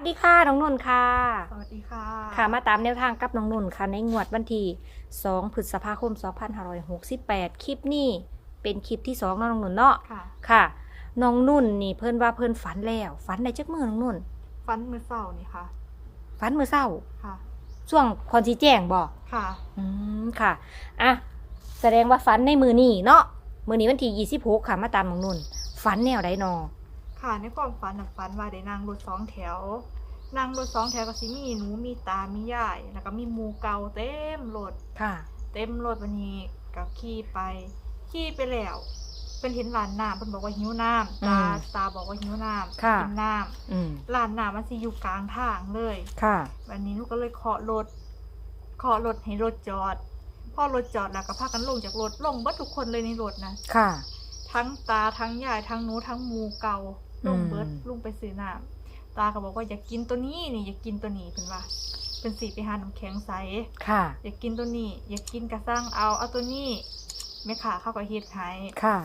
สวัสดีค่ะน้องนุ่นค่ะ สวัสดีค่ะ ค่ะมาตามแนวทางกับน้องนุ่นค่ะ ในงวดวันที่ 2 พฤษภาคม 2568 คลิปนี้เป็นคลิปที่2เนาะน้องนุ่นเนาะ ค่ะ ค่ะ น้องนุ่นนี่เพิ่นว่าเพิ่นฝันแล้ว ฝันในจักมือน้องนุ่น ฟันมือเสาร์นี่ค่ะ ฝันมื้อเช้า ค่ะ ช่วงคอนสิแจ้งบ่ค่ะ อืมค่ะ อะ แสดงว่าฝันในมือนี้เนาะ มือนี้วันที่ 26 ค่ะ มาตามน้องนุ่น ฝันแนวใดนอ ค่ะในความฝันน่ะฝันว่าได้นั่งรถสองแถว นั่งรถสองแถวก็สิมีหนูมีตา มียาย แล้วก็มีหมูเก่าเต็มรถ ค่ะ เต็มรถวันนี้ก็ขี่ไปขี่ไปแล้วเป็นเห็นร้านน้ำเพิ่นบอกว่าหิวน้ำตาอืมตาบอกว่าหิวน้ำค่ะ กินน้อืมำร้านน้ำมันสิอยู่กลางทางเลย ค่ะ วันนี้หนูก็เลยเคาะรถเคาะรถให้รถจอด พอรถจอดแล้วก็พากันลงจากรถลงเบัดทุกคนเลยในรถนะ ค่ะ ทั้งตาทั้งยายทั้งหนูทั้งหมูเก่าอื ลมงเบิดลุงไปซื้อน้ำตาก็บอกว่าอยากกินตัวนี้นี่อยากกินตัวนี้เป็นว่าเป็นสีไปหาน้ำแข็งใสค่ะ อยากกินตัวนี้ อยากกินกระซังเอาเอาตัวนี้แม่ขาเข้าก็เฮ็ดให้ค่ะ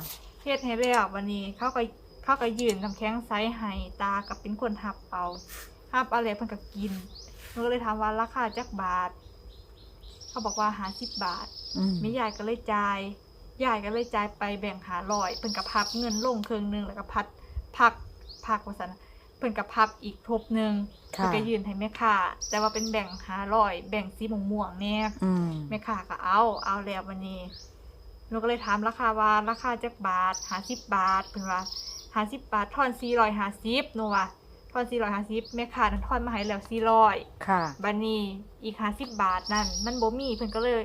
เฮ็ดให้แล้ววันนี้เขาก็เขาก็ยืนน้ำแข็งใสให้ตากับเป็นคนหับเอาหับเอาแล้วเพิ่นก็กินหนูก็เลยถามว่าราคาจักบาท เขาบอกว่าหาสิบบาทอืมแม่ยายก็เลยจ่ายยายก็เลยจ่ายไปแบ่งหาลอยเพิ่นกับพับเงินลงครึ่งหนึงแล้วก็พัด พักพักว่าซั่นเพิ่นกับพับอีกทบหนึงค่ะเพิ่นก็ยืนให้แม่ค้าแต่ว่าเป็นแบ่งหาลอยแบ่งสีม่วงๆแน่อืมแม่ค้าก็เอาเอาแล้ววันนี้หนูก็เลยถามราคาว่าราคาจักบาท50บาทเพิ่นว่า50บาททอน450หนูว่าทอน450แม่ค้านั้นทอนมาให้แล้ว400ค่ะบันนี้อีกห้าสิบบาทนั่นมันบ่มีเพิ่นก็เลย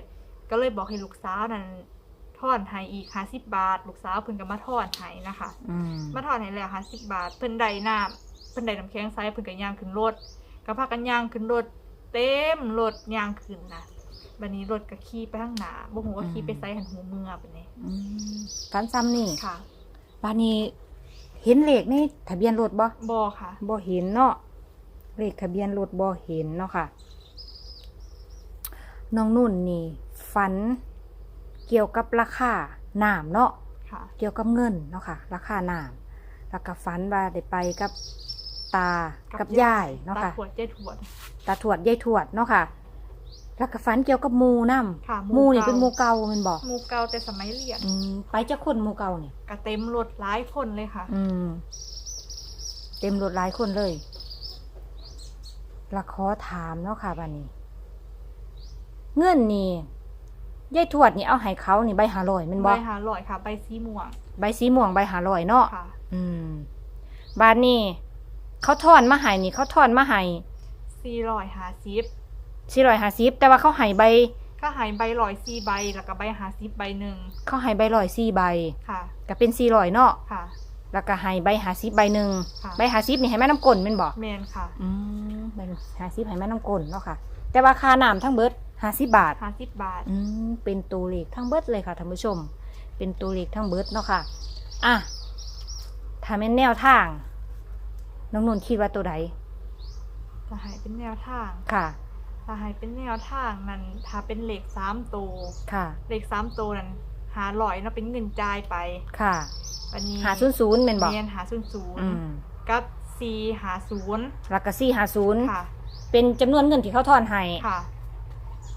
ก็เลยบอกให้ลูกสาวนั่น ทอนให้อีกห้าสิบบาท ลูกสาวเพิ่นก็มาทอนให้นะคะอืมมาทอนให้แล้วห้าสิบบาท เพิ่นได้น้ำเพิ่นได้น้ำแข็งใสเพิ่นก็ย่างขึ้นรถก็พากันย่างขึ้นรถเต็มรถย่างขึ้นนะบัดนี้รถก็ขี่ไปข้างหน้าบ่ฮู้ว่าขี่ไปไสหันหูเมือปานนี้อืมฝันซ้ำนี่ค่ะบานนี้ เห็นเลขในทะเบียนรถบ่บ่ค่ะบ่เห็นเนาะเลขทะเบียนรถบ่เห็นเนาะค่ะน้องนุ่นนี่ฝัน เกี่ยวกับราคาน้ำเนาะค่ะเกี่ยวกับเงินเนาะค่ะ ราคาน้ำแล้วก็ฝันว่าได้ไปกับตากับยายเนาะตาค่ะขวดเจ๊ถวดตาถวดยายถวดเนาะค่ะแล้วก็ฝันเกี่ยวกับหมูน้ค่ะำหมูนี่เป็นหมูเก่าแมันบอกหมูเก่าแต่สมัยเรียนอืมไปจะคนหมูเก่านี่ก็เต็มรถหลายคนเลยค่ะ อืม เต็มรถหลายคนเลยละขอถามเนาะค่ะบานี้ เงื่อนนี่ ยายทวดนี่เอาให้เขานี่ใบหาลอยแมันใบบอหาลอยค่ะ ใบสีม่วงใบสีม่วงใบหาลอยเนาะค่ะ อืมบานนี่เขาทอนมาให้นี่ เขาทอนมาให้สี่ลอยหาซิปสี่ร้อยห้าสิบแต่ว่าเขาให้ใบ ก็หายใบลอยสี่ใบ แล้วก็ใบหาซิปใบหนึ่งเขาให้ใบลอยสี่ใบค่ะ ก็เป็นสี่ร้อยเนาะค่ะ แล้วก็ให้ใบหาสิบใบหนึ่งค่ะ ใบหาสิบนี่ให้แม่น้ำกลนแม่นบอกแมนค่ะ อืมใบหาสิบให้แม่น้ำกลนเนาะค่ะ แต่ว่าค่าน้ำทั้งเบิด ห้าสิบบาทหาสิบบาท อืมเป็นตัวเลขทั้งเบิดเลยค่ะท่านผู้ชม เป็นตัวเลขทั้งเบิดเนาะค่ะ อะถ้าเป็นแนวทาง น้องนุ่นคิดว่าตัวใดถ้าหายเป็นแนวทางค่ะ ถ้าหายเป็นแนวทางนั้นถ้าเป็นเหล็กสามตัวค่ะ เหล็กสามตัวนั้นหาลอยเนาะเป็นเงินจ่ายไปค่ะวันนี้หาศูนย์ศูนย์เป็นบอกเมียนหาศูนย์ศูนย์อืมกับซีหาศูนย์แล้วก็สี่หาศูนย์ค่ะ เป็นจำนวนเงินที่เขาทอนให้ค่ะ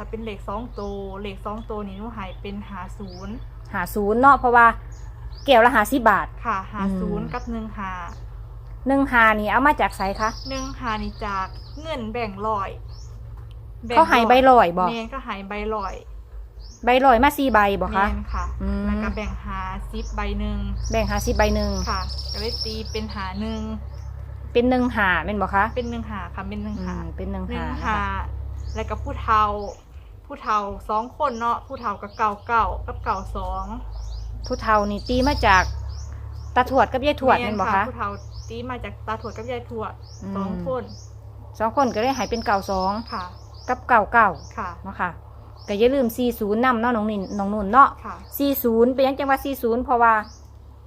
ถ้าเป็นเหล็กสองตัวเหล็กสองตัวนี้หนูหายเป็นหาศูนย์หาศูนย์เนาะเพราะว่าแก้วละหาสิบบาท ค่ะหาอืศูนย์มกับหนึ่งหาหนึ่งหานี่เอามาจากไสคะ หนึ่งหานี่จากเงินแบ่งลอยแบ่งเขาใหายใบลอยบอกเมนก็หายใบลอยใบลอยมาสี่ใบบอกคะ เมนค่ะอืม แล้วก็แบ่งหาซิปใบหนึ่งแบ่งหาสิบใบหนึ่งค่ะก็เลยตีเป็นหาหนึ่งเป็นหนึ่งหาเป็นบอกคะเป็นหนึ่งหาค่ะเป็นหนึ่งอืหามเป็นหนึ่งหนึ่หางนะคะหาแล้วก็ผู้เฒ่า ผู้เฒ่าสองคนเนาะผู้เฒ่ากับเก่าเก่ากับเก่าสองผู้เฒ่านี่ตีมาจากตาถวดกับยายถวดแม่เป็นนบอกคะผู้เฒ่าตีมาจากตาถวดกับยายถวดอืมสองคนสองคนก็ได้หายเป็นเก่าสองค่ะ กับเก่าเก่าค่ะเนาะค่ะก็อย่าลืมสี่ศูนย์นำเนาะน้องนินน้องนุ่นเนาะค่ะสี่ศูนย์เป็นหยังจังว่าสี่ศูนย์เพราะว่า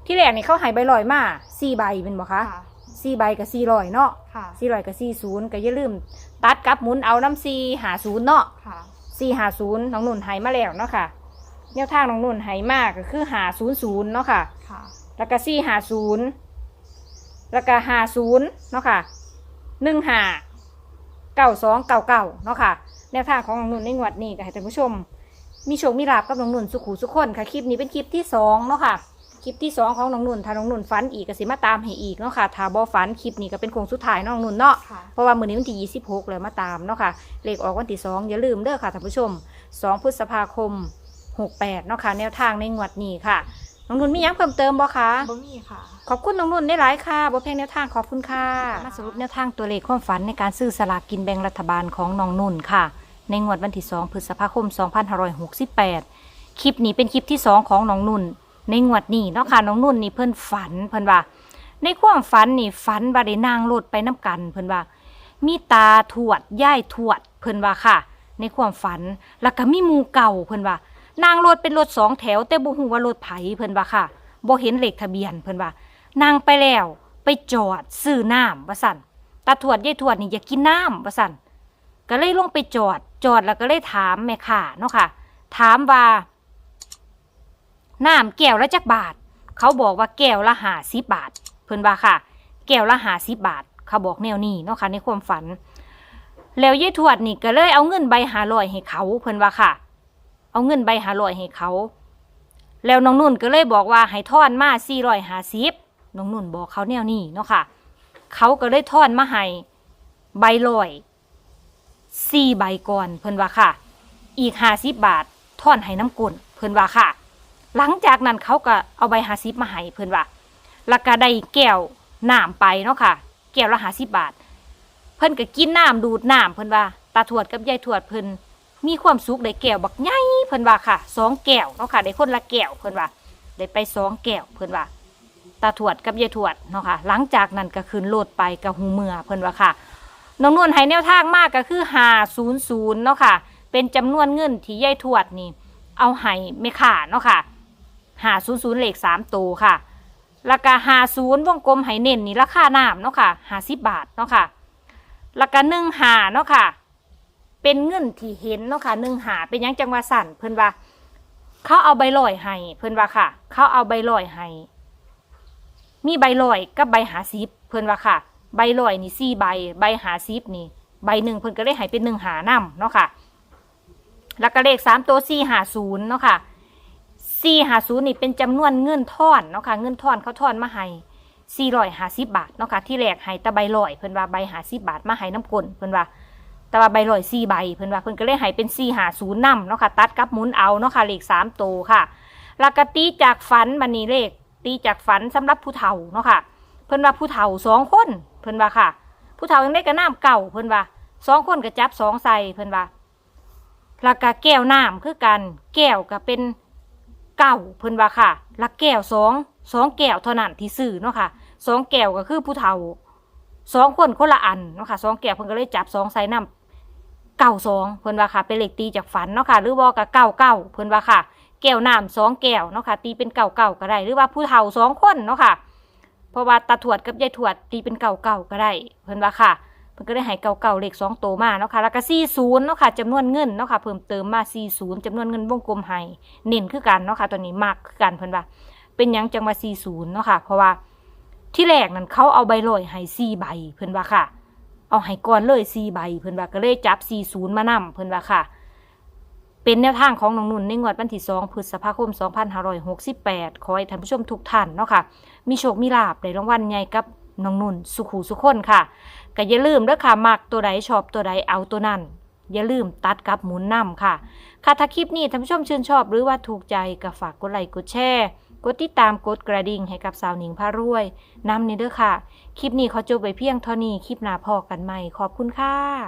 ที่แรกนี่เขาใหายใบลอยมาสี่ใบเป็นบอกคะค่ะสี่ใบกับสี่ลอยเนาะค่ะสี่ลอยกับสี่ศูนย์ก็อย่าลืม ตัดกับหมุนเอาน้ำสี่หาศูนย์เนาะค่ะ สี่หาศูนย์น้องนุ่นใหายมาแล้วเนาะค่ะแนวทางน้องนุ่นใหายมากก็คือหาศูนย์ศูนย์เนาะค่ะ ค่ะ แล้วก็สี่หาศูนย์แล้วก็หาศูนย์เนาะค่ะหนึ่งห้าเก้าสองเก้าเก้าเนาะค่ะ แนวทางของน้องนุ่นในงวดนี้ก็ให้ท่านผู้ชม มีโชคมีลาบกับน้องนุ่นสุขุสุขคนค่ะคลิปนี้เป็นคลิปที่สองเนาะค่ะ คลิปที่สองของน้องนุ่นถ้าน้องนุ่นฝันอีกก็สิมาตามให้อีกเนาะค่ะถ้าบ่ฝันคลิปนี้ก็เป็นโคงสุดท้ายเนาะน้องนุ่นเนาะค่ะ เพราะว่ามื้อนี้วันที่26เลยมาตามเนาะค่ะเลขออกวันที่2อย่าลืมเด้อค่ะท่านผู้ชม 2 พฤษภาคม 68เนาะค่ะแนวทางในงวดนี้ค่ะน้องนุ่นมีหยังเพิ่มเติมบ่คะ บ่มีค่ะ ขอบคุณน้องนุ่นได้หลายค่ะบ่แพงแนวทางขอบคุณค่ะ มาสรุปแนวทางตัวเลขความฝันในการซื้อสลากกินแบ่งรัฐบาลของน้องนุ่นค่ะ ในงวดวันที่ 2 พฤษภาคม 2568 คลิปนี้เป็นคลิปที่ 2 ของน้องนุ่น ในงวดนี้เนาะค่ะน้องนุ่นนี่เพิ่นฝันเพิ่นว่า ในความฝันนี่ฝันว่าได้นางรถไปน้กันเพิ่นว่า มีตาทวดย่ายทวดเพิ่นว่าค่ะ ในความฝันแล้วก็มีหมูเก่าเพิ่นว่านางรถเป็นรถสองแถว แต่บ่ฮู้ว่ารถไผเพิ่นว่าค่ะบ่เห็นเลขทะเบียนเพิ่นว่านางไปแล้วไปจอดซื้อน้ำว่าสั่นตาทวดยายทวดนี่อยากกินน้ำว่าสั่นก็เลยลงไปจอดจอดแล้วก็เลยถามแม่ค้าเนาะค่ะ ถามว่า น้ำแก้วละจักบาท เขาบอกว่าแก้วละหาสิบบาท เพิ่นว่าค่ะ แก้วละหาสิบบาท เขาบอกแนวนี้เนาะค่ะในความฝัน แล้วยายทวดนี่ก็เลยเอาเงินใบหาลอยให้เขา เพิ่นว่าค่ะ เอาเงินใบหาลอยให้เขา แล้วน้องนุ่นก็เลยบอกว่าให้ทอนมาสี่ร้อยหาสิบน้องนุ่นบอกเขาแนวนี้เนาะค่ะ เขาก็เลยทอนมาให้ใบลอยสี่ใบก่อนเพิ่นว่าค่ะ อีกห้าสิบบาททอนให้น้ำกลนเพิ่นว่าค่ะ หลังจากนั้นเขาก็เอาใบหาสิบมาให้เพิ่อนว่าแล้วก็ได้แก้วน้ำไปเนาะค่ะ แก้วละหาสิบบาท เพิ่นก็กินน้ำดูดน้ำเพิ่นว่าตาทวดกับยายทวดเพิ่นมีความสุขได้แก้วบักใหญ่เพิ่นว่าค่ะสองแก้วเนาะค่ะได้คนละแก้วเพิ่นว่าได้ไปสองแก้วเพิ่นว่าตาทวดกับยายทวดเนาะค่ะ หลังจากนั้นก็ขึ้นโลดไปกับหูเมือเพิ่นว่าค่ะน้องนวลให้แนวทางมากก็คือหาศูนย์ศูนย์เนาะค่ะ เป็นจำนวนเงินที่ยายทวดนี่ เอาให้ไม่ขาเนาะค่ะ หาศูนย์ศูนย์เลขสามตัวค่ะแล้วก็หาศูนย์วงกลมให้เน้นนี่ราคาน้ำเนาะค่ะหาสิบบาทเนาะค่ะแล้วก็หนึ่งหาเนาะค่ะ เป็นเงินที่เห็นเนาะค่ะหนึ่งหาเป็นยังจังว่าสั่นเพิ่นว่า เขาเอาใบลอยให้เพิ่นว่าค่ะ เขาเอาใบลอยให้มีใบลอยกับใบหาซิบเพิ่นว่าค่ะ ใบลอยนี่สี่ใบ ใบหาซิบนี่ ใบหนึ่งเพิ่นก็เลยให้เป็นหนึ่งหานำเนาะค่ะแล้วก็เลขสามตัวสี่หาศูนย์เนาะค่ะ สี่หาศูนย์นี่เป็นจำนวนเงินทอนเนาะค่ะเงินทอนเขาทอนมาให้สี่ร้อยหาสิบบาทเนาะค่ะที่แรกให้ตะใบลอยเพิ่นว่าใบหาสิบบาทมาให้น้ำกลนเพิ่นว่าแต่ว่าใบลอยสี่ใบเพิ่นว่าเพิ่นก็เลยให้เป็นสี่หาศูนย์นำเนาะค่ะตัดกับหมุนเอาเนาะค่ะเลขสามโตค่ะล้วก็ตีจากฝันบันนี้เลข ตีจากฝันสำหรับผู้เฒ่าเนาะค่ะ เพิ่นว่าผู้เฒ่าสองคน เพิ่นว่าค่ะ ผู้เฒ่ายังได้กระน้ำเก่าเพิ่นว่าสองคนก็จับสองใส่เพิ่นว่าแล้วก็แก้วน้ำคือกัน แก้วก็เป็น เก่าเพิ่นว่าค่ะล้วแก้วสองสองแก้วเท่านั้นที่ซื้อเนาะค่ะสองแก้วก็คือผู้เฒ่าสองคนคนละอันเนาะค่ะสองแก้วเพิ่นก็เลยจับสองใส่น้ำเก่าสองเพิ่นว่าค่ะ เป็นเหลขตีจากฝันเนาะค่ะ หรือว่ากับเก่าเก่าเพิ่นว่าค่ะ แก้วน้ำสองแก้วเนาะค่ะ ตีเป็นเก่าเก่าก็ได้ หรือว่าผู้เฒ่าสองคนเนาะค่ะ เพราะว่าตาถวดกับยายถวดตีเป็นเก่าเก่าก็ได้ เพิ่นว่าค่ะ เพิ่นก็ได้ให้เก่าเก่าเลขสองโตมาเนาะค่ะแล้วก็สี่ศูนย์เนาะค่ะจำนวนเงินเนาะค่ะเพิ่มเติมมาสี่ศูนย์จำนวนเงินวงกลมให้เน้นคือกันเนาะค่ะตัวนี้มากคือกันเพิ่นว่า เป็นหยังจังว่าสี่ศูนย์เนาะค่ะ เพราะว่าที่แรกนั้นเขาเอาใบลอยให้สี่ใบเพิ่นว่าค่ะ เอาให้ก่อนเลยสี่ใบเพิ่นว่าก็เลยจับสี่ศูนย์มานํเพิ่นว่าค่ะเป็นแนวทางของน้องนุ่นในงวดวันที่2พฤษภาคม 2568 ขอให้ท่านผู้ชมทุกท่านเนาะค่ะ มีโชค มีลาบได้รางวัลใหญ่กับ น้องนุ่นสุขหูสุขคนค่ะก็อย่าลืมเด้อค่ะมักตัวใดชอบตัวใดเอาตัวนั้น อย่าลืมตัดกับหมุนนำค่ะ ค่ะถ้าคลิปนี้ท่านผู้ชมชื่นชอบ หรือว่าถูกใจก็ฝากกดไลค์กดแชร์กดติดตามกดกระดิ่งให้กับสาวหนิงพารวยนำนี่เด้อค่ะ คลิปนี้เขาจบไปเพียงเท่านี้คลิปหน้าพอกันใหม่ขอบคุณค่ะ